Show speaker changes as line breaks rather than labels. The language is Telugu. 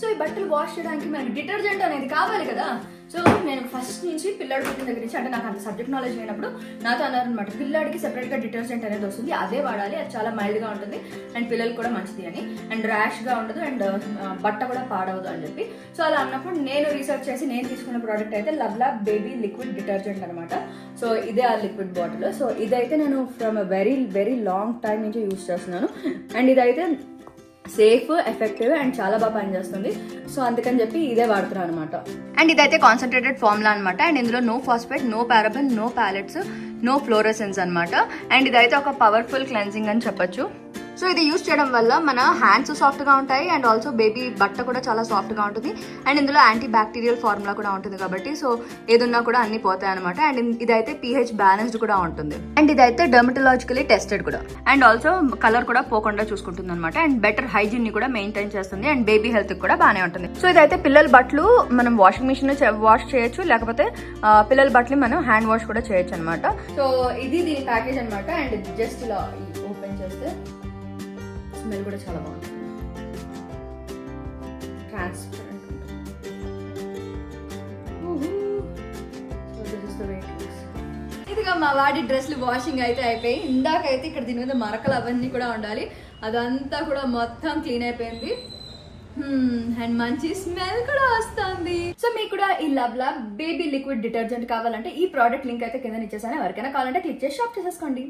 సో ఈ బట్టలు వాష్ చేయడానికి మనకి డిటర్జెంట్ అనేది కావాలి కదా. సో నేను ఫస్ట్ నుంచి పిల్లాడు పుట్టిన దగ్గర నుంచి అంటే నాకు అంత సబ్జెక్ట్ నాలెడ్జ్ లేనప్పుడు నాతో అన్నారనమాట పిల్లాడికి సెపరేట్గా డిటర్జెంట్ అనేది వస్తుంది అదే వాడాలి అది చాలా మైల్డ్గా ఉంటుంది అండ్ పిల్లలకి కూడా మంచిది అని. అండ్ ర్యాష్గా ఉండదు అండ్ బట్ట కూడా పాడవదు అని చెప్పి. సో అలా అన్నప్పుడు నేను రీసెర్చ్ చేసి నేను తీసుకున్న ప్రోడక్ట్ అయితే లవ్లా బేబీ లిక్విడ్ డిటర్జెంట్ అనమాట సో ఇదే ఆ లిక్విడ్ బాటిల్ సో ఇదైతే నేను from very very long time నుంచి యూస్ చేస్తున్నాను. అండ్ ఇదైతే సేఫ్ ఎఫెక్టివ్ అండ్ చాలా బాగా పనిచేస్తుంది. సో అందుకని చెప్పి ఇదే వాడుతున్నాను అనమాట అండ్ ఇదైతే కాన్సన్ట్రేటెడ్ ఫార్ములా అనమాట అండ్ ఇందులో no phosphate no paraben no pallets no fluorescence అనమాట అండ్ ఇదైతే ఒక పవర్ఫుల్ క్లెన్సింగ్ అని చెప్పొచ్చు. సో ఇది యూస్ చేయడం వల్ల మన హ్యాండ్స్ సాఫ్ట్గా ఉంటాయి అండ్ ఆల్సో బేబీ బట్ట కూడా చాలా సాఫ్ట్గా ఉంటుంది. అండ్ ఇందులో యాంటీ బ్యాక్టీరియల్ ఫార్ములా కూడా ఉంటుంది కాబట్టి సో ఏదున్నా కూడా అన్ని పోతాయి అనమాట అండ్ ఇదైతే పీహెచ్ బ్యాలెన్స్డ్ కూడా ఉంటుంది. అండ్ ఇదైతే డర్మటలాజికలీ టెస్టెడ్ కూడా. అండ్ ఆల్సో కలర్ కూడా పోకుండా చూసుకుంటుంది అనమాట అండ్ బెటర్ హైజీన్ని కూడా మెయింటైన్ చేస్తుంది అండ్ బేబీ హెల్త్ కూడా బాగానే ఉంటుంది. సో ఇదైతే పిల్లల బట్టలు మనం వాషింగ్ మిషన్ వాష్ చేయొచ్చు. లేకపోతే పిల్లల బట్టలు మనం హ్యాండ్ వాష్ కూడా చేయొచ్చు అనమాట సో ఇది దీని ప్యాకేజ్ అనమాట అండ్ జస్ట్ ఇలా ఓపెన్ చేస్తే స్మెల్ కూడా చాలా బాగుంటుంది. ట్రాన్స్పరెంట్ ఇదిగా మా వాడి డ్రెస్లు వాషింగ్ అయితే అయిపోయి ఇందాకైతే ఇక్కడ దీని మీద మరకలు అవన్నీ కూడా ఉండాలి. అదంతా కూడా మొత్తం క్లీన్ అయిపోయింది. అండ్ మంచి స్మెల్ కూడా వస్తుంది. సో మీకు కూడా ఈ Lovela baby liquid detergent కావాలంటే ఈ ప్రోడక్ట్ లింక్ అయితే కింద ఇచ్చేసాను. ఎవరికైనా కావాలంటే క్లిక్ చేసి షాప్ చేసేసుకోండి.